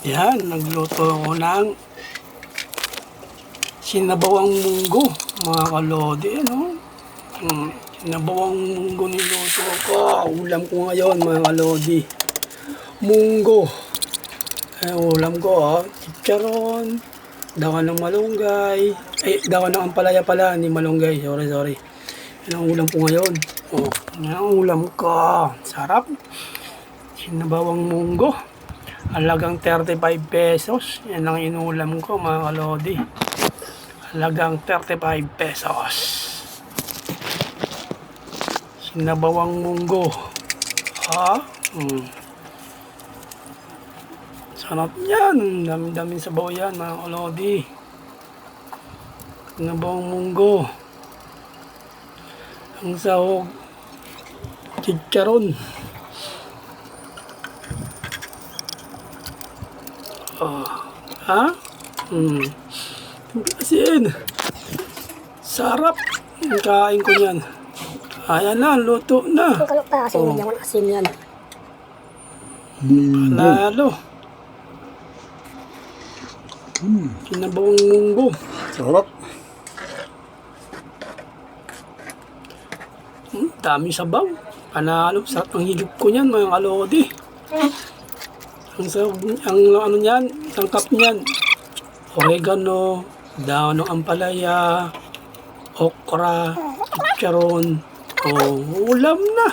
Yan, nagluto ako ng sinabawang munggo, mga kalodi, ano? Hmm, sinabawang munggo niluto ko. Ulam ko ngayon, mga kalodi. Munggo. Eh, ulam ko, ah. Chicharon, dawan ng malunggay. Ay, dawan ng ampalaya pala, ni malunggay. Sorry, sorry. Yan ang ulam ko ngayon. Oh, yan ang ulam ko. Sarap. Sinabawang munggo. Halagang 35 pesos. Yan ang inulam ko mga kalodi. Halagang 35 pesos. Sinabawang munggo. Ha? Hmm. Sarap yan. Dami-daming sabaw yan mga kalodi. Sinabawang munggo. Ang sahog. Chicharon. Oh. Ha? Hmm. Asin. Sarap. Ang kain ko yan. Ayan na, luto na. Ang kalok pa kasi Oh. naman asim yan. Lalo. Kinabawang munggo. Sarap. Hmm, dami sabaw. Panalo. Sarap ang higop ko niyan, mga kalodi. Ang ang ano niyan, tangkap niyan. Oregano, daon ng ampalaya, okra, chicharon. Oh, ulam na.